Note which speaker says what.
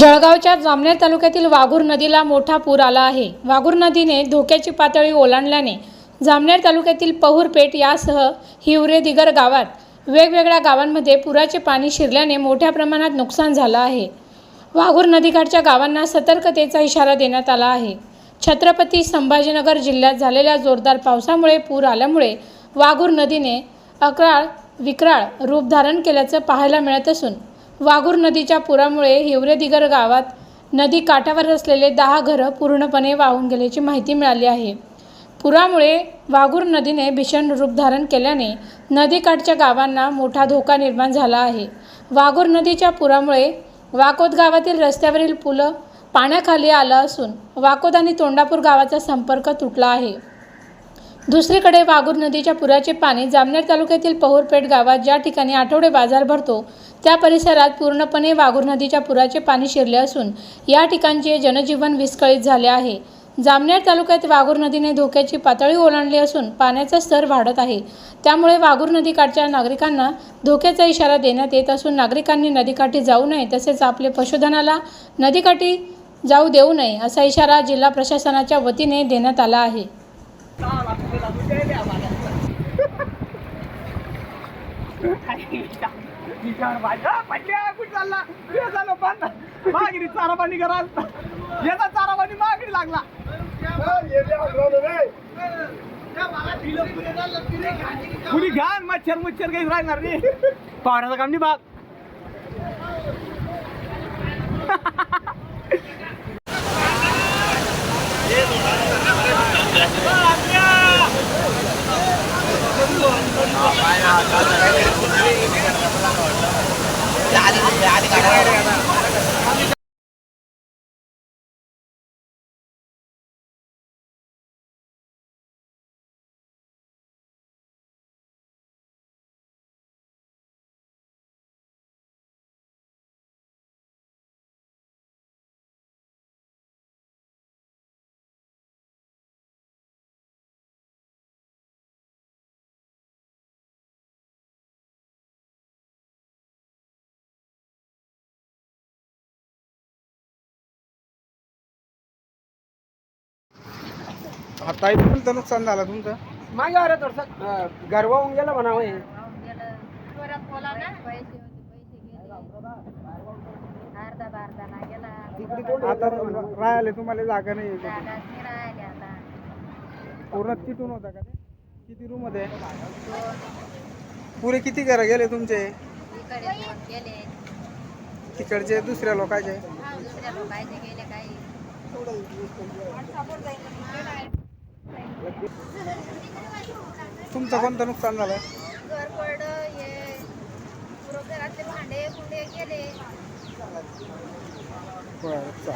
Speaker 1: जळगावच्या जामनेर तालुक्यातील वाघूर नदीला मोठा पूर आला आहे वाघूर नदीने धोक्याची पातळी ओलांडल्याने जामनेर तालुक्यातील पहुरपेठ यासह हिवरे दिगर गावात वेगवेगळ्या गावांमध्ये पुराचे पाणी शिरल्याने मोठ्या प्रमाणात नुकसान झालं आहे वाघूर नदीकाठच्या गावांना सतर्कतेचा इशारा देण्यात आला आहे छत्रपती संभाजीनगर जिल्ह्यात झालेल्या जोरदार पावसामुळे पूर आल्यामुळे वाघूर नदीने अकराळ विक्राळ रूप धारण केल्याचं पाहायला मिळत असून वाघूर नदीच्या पुरामुळे हिवरेदिगर गावात नदी काठावर असलेले दहा घरं पूर्णपणे वाहून गेल्याची माहिती मिळाली आहे पुरामुळे वाघूर नदीने भीषण रूप धारण केल्याने नदीकाठच्या गावांना मोठा धोका निर्माण झाला आहे वाघूर नदीच्या पुरामुळे वाकोद गावातील रस्त्यावरील पुलं पाण्याखाली आलं असून वाकोद आणि तोंडापूर गावाचा संपर्क तुटला आहे दुसरीकडे वाघूर नदीच्या पुराचे पाणी जामनेर तालुक्यातील पहुरपेठ गावात ज्या ठिकाणी आठवडे बाजार भरतो त्या परिसरात पूर्णपणे वाघूर नदीच्या पुराचे पाणी शिरले असून या ठिकाणचे जनजीवन विस्कळीत झाले आहे जामनेर तालुक्यात वाघूर नदीने धोक्याची पातळी ओलांडली असून पाण्याचा स्तर वाढत आहे त्यामुळे वाघूर नदीकाठच्या नागरिकांना धोक्याचा इशारा देण्यात येत असून नागरिकांनी नदीकाठी जाऊ नये तसेच आपले पशुधनाला नदीकाठी जाऊ देऊ नये असा इशारा जिल्हा प्रशासनाच्या वतीने देण्यात आला आहे चारा पाणी करा याचा चारा पाणी मागणी लागला कुणी घ्या मच्छर मच्छर काहीच राहणार नाही पाहण्याचं काम नाही बाग
Speaker 2: عليك عليك على आता पण नुकसान झालं तुमचं मागे अरे गर्व होऊन गेला राहिले तुम्हाला जागा नाही पूर्ण चिटून होता का किती रूम पुरे किती घरा गेले तुमचे तिकडचे दुसऱ्या लोकांचे गेले काही तुमचं कोणतं नुकसान झालं
Speaker 3: घर पडलं हे घरातले भांडे कुंडे केले बरं